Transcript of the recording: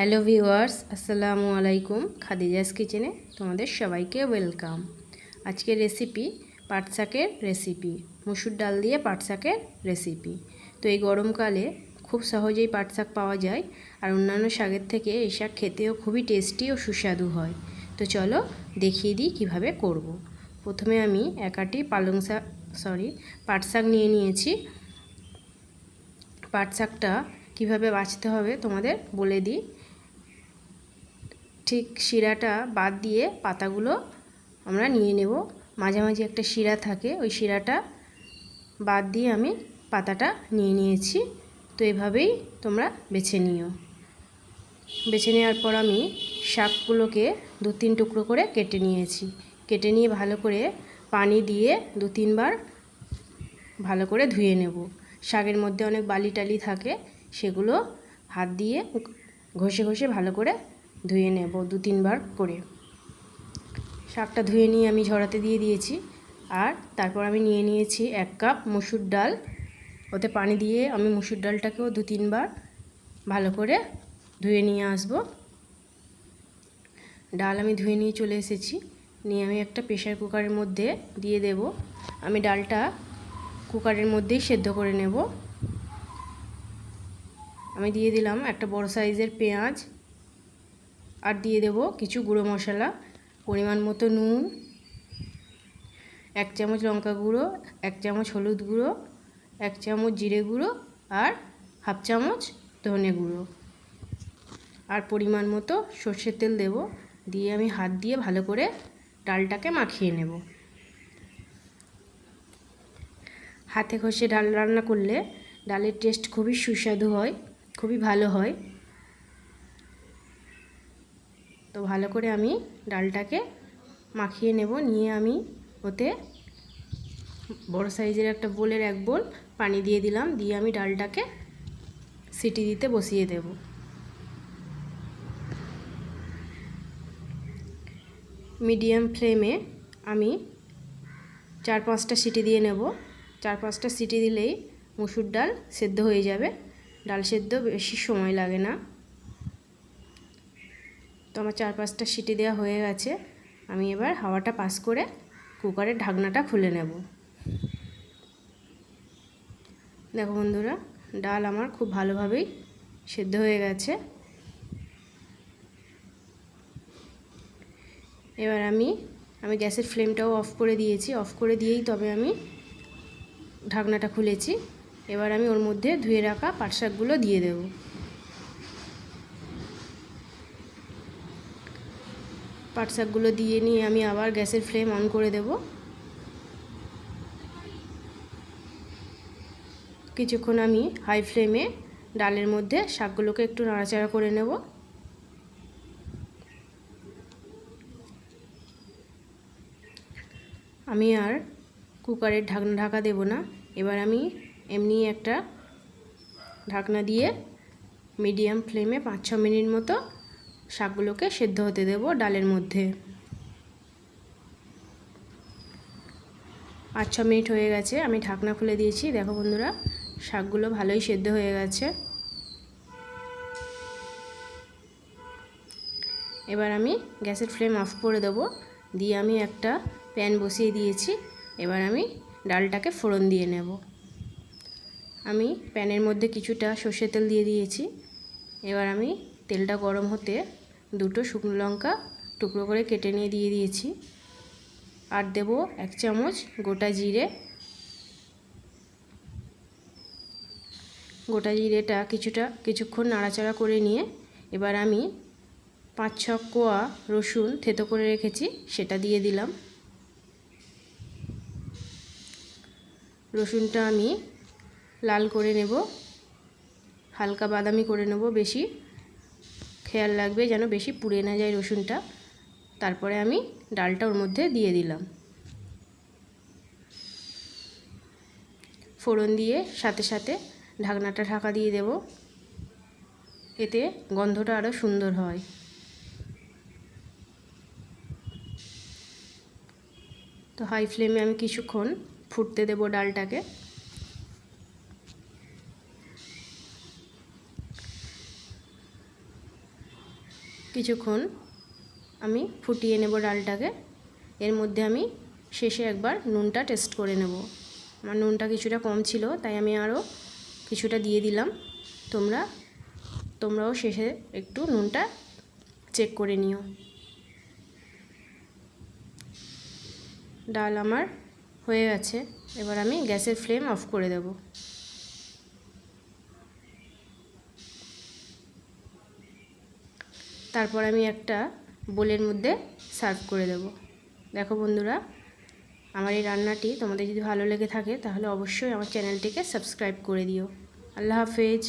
Hello viewers, আসসালামু আলাইকুম। খাদিজাস কিচেনে তোমাদের সবাইকে ওয়েলকাম। আজকের রেসিপি পাট শাকের রেসিপি, মুসুর ডাল দিয়ে পাট শাকের রেসিপি। তো এই গরমকালে খুব সহজেই পাট শাক পাওয়া যায় আর অন্যান্য শাকের থেকে এই শাক খেতেও খুবই টেস্টি ও সুস্বাদু হয়। তো চলো দেখিয়ে দিই কীভাবে করব। প্রথমে আমি একাটি পালং শাক সরি পাট শাক নিয়ে নিয়েছি। পাট শাকটা কীভাবে বাছতে হবে তোমাদের বলে দিই। ঠিক শিরাটা বাদ দিয়ে পাতাগুলো আমরা নিয়ে নেব। মাঝামাঝি একটা শিরা থাকে, ওই শিরাটা বাদ দিয়ে আমি পাতাটা নিয়ে নিয়েছি। তো এভাবেই তোমরা বেছে নিও। বেছে নেওয়ার পর আমি শাকগুলোকে দু তিন টুকরো করে কেটে নিয়েছি। কেটে নিয়ে ভালো করে পানি দিয়ে দু তিনবার ভালো করে ধুয়ে নেব। শাকের মধ্যে অনেক বালি টালি থাকে, সেগুলো হাত দিয়ে ঘষে ঘষে ভালো করে ধুয়ে নেব দু তিনবার করে। শাকটা ধুয়ে নিয়ে আমি ঝরাতে দিয়ে দিয়েছি। আর তারপর আমি নিয়ে নিয়েছি এক কাপ মুসুর ডাল। ওতে পানি দিয়ে আমি মুসুর ডালটাকেও দু তিনবার ভালো করে ধুয়ে নিয়ে আসব। ডাল আমি ধুয়ে নিয়ে চলে এসেছি। নিয়ে আমি একটা প্রেশার কুকারের মধ্যে দিয়ে দেব। আমি ডালটা কুকারের মধ্যেই সেদ্ধ করে নেব। আমি দিয়ে দিলাম একটা বড় সাইজের পেঁয়াজ আর দিয়ে দেব কিছু গুঁড়ো মশলা, পরিমাণ মতো নুন, এক চামচ লঙ্কা গুঁড়ো, এক চামচ হলুদ গুঁড়ো, এক চামচ জিরে গুঁড়ো আর হাফ চামচ ধনে গুঁড়ো। আর পরিমাণ মতো সর্ষের তেল দেব, দিয়ে আমি হাত দিয়ে ভালো করে ডালটাকে মাখিয়ে নেব। হাতে ঘষে ডাল রান্না করলে ডালের টেস্ট খুবই সুস্বাদু হয়, খুবই ভালো হয়। তো ভালো করে আমি ডালটাকে মাখিয়ে নেব। নিয়ে আমি ওতে বড় সাইজের একটা বোলের এক বোল পানি দিয়ে দিলাম। দিয়ে আমি ডালটাকে সিটি দিতে বসিয়ে দেব। মিডিয়াম ফ্লেমে আমি চার পাঁচটা সিটি দিয়ে নেব। চার পাঁচটা সিটি দিলেই মুসুর ডাল সেদ্ধ হয়ে যাবে। ডাল সেদ্ধ বেশি সময় লাগে না। আমার চার পাঁচটা সিটি দেওয়া হয়ে গেছে। আমি এবার হাওয়াটা পাস করে কুকারের ঢাকনাটা খুলে নেব। দেখো বন্ধুরা, ডাল আমার খুব ভালোভাবেই সেদ্ধ হয়ে গেছে। এবার আমি আমি গ্যাসের ফ্লেমটাও অফ করে দিয়েছি। অফ করে দিয়েই তবে আমি ঢাকনাটা খুলেছি। এবার আমি ওর মধ্যে ধুয়ে রাখা পাট শাকগুলো দিয়ে দেব। পাট শাকগুলো দিয়ে নিয়ে আমি আবার গ্যাসের ফ্লেম অন করে দেব। কিছুক্ষণ আমি হাই ফ্লেমে ডালের মধ্যে শাকগুলোকে একটু নাড়াচাড়া করে নেব। আমি আর কুকারের ঢাকনা ঢাকা দেব না। এবার আমি এমনি একটা ঢাকনা দিয়ে মিডিয়াম ফ্লেমে পাঁচ ছ মিনিট মতো শাকগুলোকে সেদ্ধ হতে দেব ডালের মধ্যে। পাঁচ ছ মিনিট হয়ে গেছে, আমি ঢাকনা খুলে দিয়েছি। দেখো বন্ধুরা, শাকগুলো ভালোই সেদ্ধ হয়ে গেছে। এবার আমি গ্যাসের ফ্লেম অফ করে দেবো। দিয়ে আমি একটা প্যান বসিয়ে দিয়েছি। এবার আমি ডালটাকে ফোড়ন দিয়ে নেব। আমি প্যানের মধ্যে কিছুটা সর্ষের তেল দিয়ে দিয়েছি। এবার আমি তেলটা গরম হতে দুটো শুকনো লঙ্কা টুকরো করে কেটে নিয়ে দিয়ে দিয়েছি। আর দেব এক চামচ গোটা জিরে। গোটা জিরেটা কিছুটা, কিছুক্ষণ নাড়াচাড়া করে নিয়ে এবার আমি পাঁচ ছ কোয়া রসুন থেতো করে রেখেছি, সেটা দিয়ে দিলাম। রসুনটা আমি লাল করে নেব, হালকা বাদামি করে নেব বেশি। খেয়াল রাখবে যেন বেশি পুড়ে না যায় রসুনটা। তারপরে আমি ডালটা ওর মধ্যে দিয়ে দিলাম। ফোড়ন দিয়ে সাথে সাথে ঢাকনাটা ঢাকা দিয়ে দেব। এতে গন্ধটা আরও সুন্দর হয়। তো হাই ফ্লেমে আমি কিছুক্ষণ ফুটতে দেব ডালটাকে। কিছুক্ষণ আমি ফুটিয়ে নেব ডালটাকে। এর মধ্যে আমি শেষে একবার নুনটা টেস্ট করে নেব। আমার নুনটা কিছুটা কম ছিল, তাই আমি আরও কিছুটা দিয়ে দিলাম। তোমরা, তোমরাও শেষে একটু নুনটা চেক করে নিও। ডাল আমার হয়ে গেছে। এবার আমি গ্যাসের ফ্লেম অফ করে দেব। তারপর আমি একটা বোলের মধ্যে সার্ভ করে দেব। দেখো বন্ধুরা, আমার এই রান্নাটি তোমাদের যদি ভালো লেগে থাকে তাহলে অবশ্যই আমার চ্যানেলটিকে সাবস্ক্রাইব করে দিও। আল্লাহ হাফেজ।